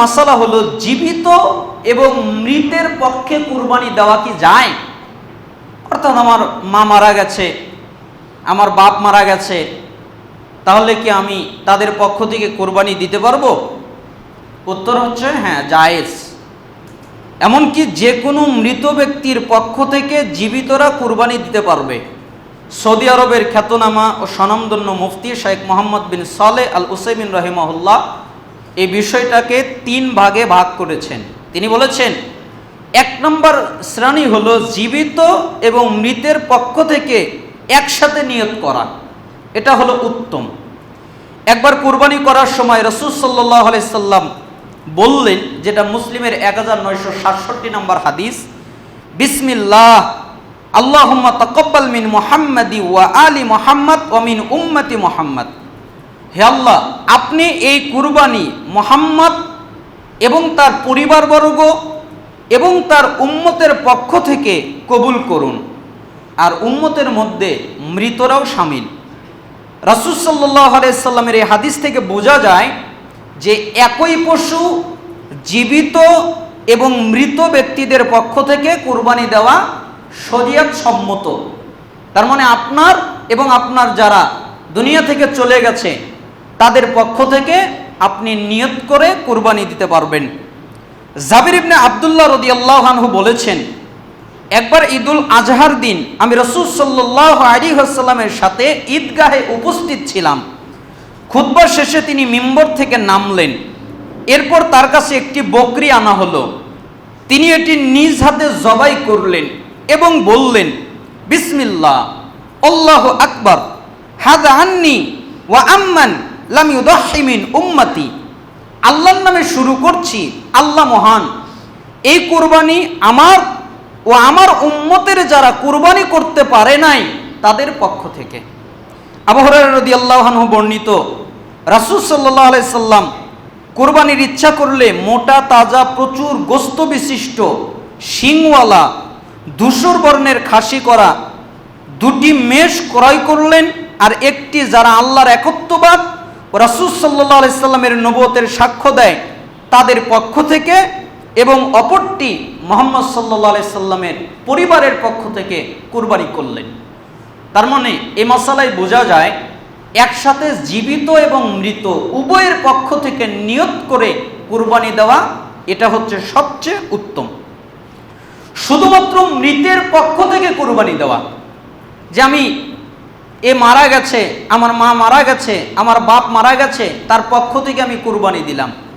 মাসালা হলো জীবিত এবং মৃতের পক্ষে কুরবানি দেওয়া কি যায়? অর্থাৎ আমার মা মারা গেছে, আমার বাপ মারা গেছে, তাহলে কি আমি তাদের পক্ষ থেকে কোরবানি দিতে পারব? উত্তর হচ্ছে হ্যাঁ জায়েজ। এমনকি যে কোনো মৃত ব্যক্তির পক্ষ থেকে জীবিতরা কুরবানি দিতে পারবে। সৌদি আরবের খ্যাতনামা ও স্বনামধন্য মুফতি শেখ মোহাম্মদ বিন সালে আল উসাইমিন রহিমাহুল্লাহ এই বিষয়টাকে তিন ভাগে ভাগ করেছেন। তিনি বলেছেন, এক নম্বর শ্রেণি হলো জীবিত এবং মৃতের পক্ষ থেকে একসাথে নিয়ত করা। এটা হলো উত্তম। একবার কুরবানি করার সময় রসুল সাল্লাহ সাল্লাম বললেন, যেটা মুসলিমের এক হাজার নয়শো সাতষট্টি নম্বর হাদিস, বিসমিল্লাহ, আল্লাহুম্মা তাকাব্বাল মিন মুহাম্মাদি ওয়া আলী মোহাম্মদ ওয়া মিন উম্মতি মুহাম্মদ। হে আল্লাহ, আপনি এই কুরবানি মোহাম্মদ এবং তার পরিবারবর্গ এবং তার উম্মতের পক্ষ থেকে কবুল করুন। আর উম্মতের মধ্যে মৃতরাও সামিল। রাসুল সাল্লাহ এই হাদিস থেকে বোঝা যায় যে একই পশু জীবিত এবং মৃত ব্যক্তিদের পক্ষ থেকে কুরবানি দেওয়া শরিয়াত সম্মত। তার মানে আপনার এবং আপনার যারা দুনিয়া থেকে চলে গেছে তাদের পক্ষ থেকে আপনি নিয়ত করে কুরবানি দিতে পারবেন। জাবির ইবনে আবদুল্লাহ রদি আনহু বলেছেন, একবার ঈদুল আজহার দিন আমি রসুল সাল্লাহ আলী আসাল্লামের সাথে ঈদগাহে উপস্থিত ছিলাম। খুতবার শেষে তিনি মিম্বর থেকে নামলেন। এরপর তার কাছে একটি বকরি আনা হলো। তিনি এটি নিজ হাতে জবাই করলেন এবং বললেন, বিসমিল্লাহ, আল্লাহ আকবর, হাদা আন্নি ওয়া আম্মান লাম ইউদাহিমিন উম্মতি। আল্লাহর নামে শুরু করছি, আল্লাহ মহান। এই কুরবানি আমার ও আমার উম্মতের যারা কুরবানি করতে পারে নাই, তাদের পক্ষ থেকে। আবহরার রদি আল্লাহানহু বর্ণিত, রাসুল সাল্লাহ আলাইসাল্লাম কোরবানির ইচ্ছা করলে মোটা, তাজা, প্রচুর গোস্ত বিশিষ্ট, শিংওয়ালা, ধূসর বর্ণের খাসি করা, দুটি মেষ ক্রয় করলেন, আর একটি যারা আল্লাহর একত্ববাদ রাসুল সাল্লাহ আলাইসাল্লামের নবতের সাক্ষ্য দেয় তাদের পক্ষ থেকে এবং অপরটি মোহাম্মদ সাল্লাহ আলাইসাল্লামের পরিবারের পক্ষ থেকে কুরবানি করলেন। তার মানে এ মশালায় বোঝা যায়, একসাথে জীবিত এবং মৃত উভয়ের পক্ষ থেকে নিয়ত করে কুরবানি দেওয়া এটা হচ্ছে সবচেয়ে উত্তম। শুধুমাত্র মৃতের পক্ষ থেকে কুরবানি দেওয়া যে আমি এ মারা গেছে, আমার মা মারা গেছে, আমার বাপ মারা গেছে, তার পক্ষ থেকে আমি কুরবানি দিলাম।